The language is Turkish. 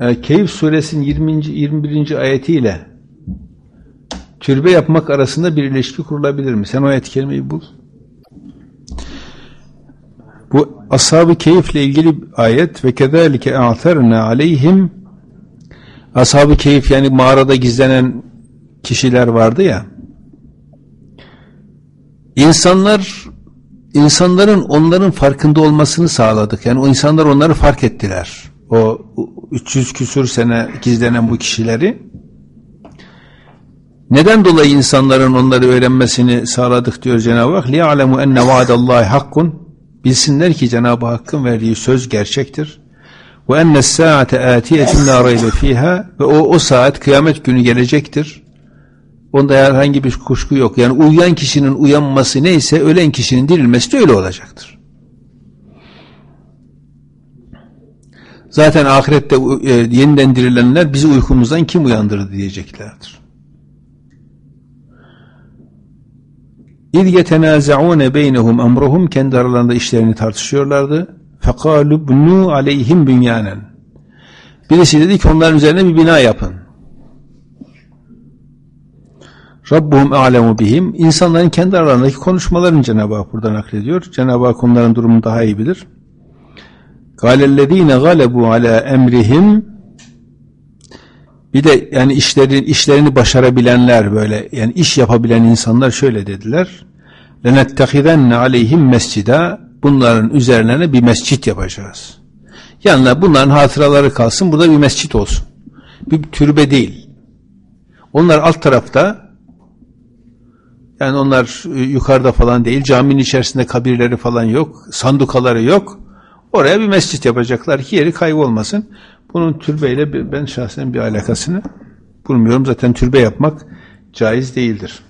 e, Keyif suresinin 20. 21. ayetiyle türbe yapmak arasında bir ilişki kurulabilir mi? Sen o ayet kelimeyi bul. Bu ashab-ı keyifle ilgili ayet ve kezalike a'terna aleyhim ashab-ı keyif yani mağarada gizlenen kişiler vardı ya insanlar insanların onların farkında olmasını sağladık. Yani o insanlar onları fark ettiler O 300 küsur sene gizlenen bu kişileri. Neden dolayı insanların onları öğrenmesini sağladık diyor Cenab-ı Hak. لِيَعْلَمُ اَنَّ وَعَدَ اللّٰهِ hakkun. Bilsinler ki Cenab-ı Hakk'ın verdiği söz gerçektir. Ve enne saate atiyetin la raybe fiha ve o o saat kıyamet günü gelecektir. Onda herhangi bir kuşku yok. Yani uyuyan kişinin uyanması neyse ölen kişinin dirilmesi de öyle olacaktır. Zaten ahirette e, yeniden dirilenler bizi uykumuzdan kim uyandırdı diyeceklerdir. İz yetenaza'une beynehum emruhum kendi aralarında işlerini tartışıyorlardı. Fekalu bunu aleyhim bünyanen. Birisi dedi ki onların üzerine bir bina yapın. Rabbuhum a'lemu bihim. İnsanların kendi aralarındaki konuşmalarını Cenab-ı Hak burada naklediyor. Cenab-ı Hak onların durumunu daha iyi bilir. Galellezine galebu ala emrihim bir de yani işlerin işlerini başarabilenler böyle yani iş yapabilen insanlar şöyle dediler. Lenettekidenne aleyhim mescida bunların üzerlerine bir mescit yapacağız. Yanına bunların hatıraları kalsın burada bir mescit olsun. Bir türbe değil. Onlar alt tarafta yani onlar e, yukarıda falan değil. Caminin içerisinde kabirleri falan yok. Sandukaları yok. Oraya bir mescit yapacaklar ki yeri kaybolmasın. Bunun türbeyle ben şahsen bir alakasını bulmuyorum. Zaten türbe yapmak caiz değildir.